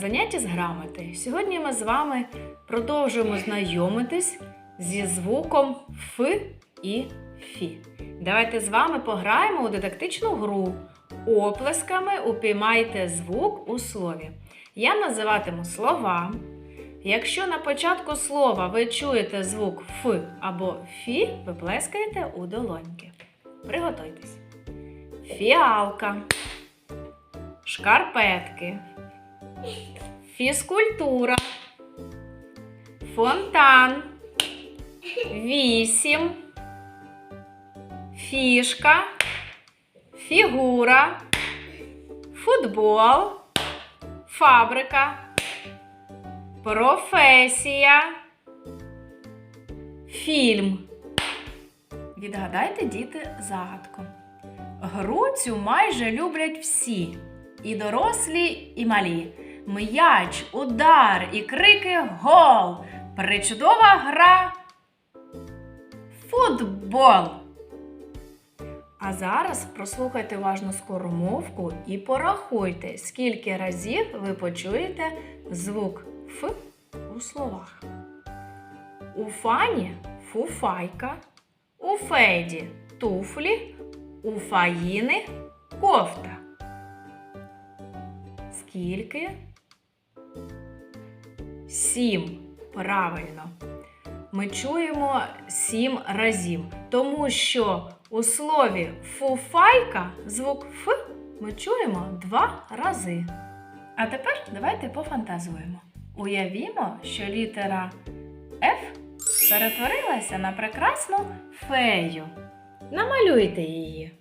заняття з грамоти. Сьогодні ми з вами продовжуємо знайомитись зі звуком Ф і Фі. Давайте з вами пограємо у дидактичну гру. Оплесками упіймайте звук у слові. Я називатиму слова. Якщо на початку слова ви чуєте звук Ф або Фі, ви плескаєте у долоньки. Приготуйтесь. Фіалка, шкарпетки, фізкультура, фонтан, вісім, фішка, фігура, футбол, фабрика, професія, фільм. Відгадайте, діти, загадку. Гру цю майже люблять всі, і дорослі, і малі. М'яч, удар і крики гол. Причудова гра. Футбол. А зараз прослухайте уважно скоромовку і порахуйте, скільки разів ви почуєте звук Ф у словах. У фані фуфайка, у феді туфлі, у фаїни кофта. Скільки? Сім. Правильно. Ми чуємо сім разів, тому що у слові фуфайка звук Ф ми чуємо два рази. А тепер давайте пофантазуємо. Уявімо, що літера Ф перетворилася на прекрасну фею. Намалюйте її.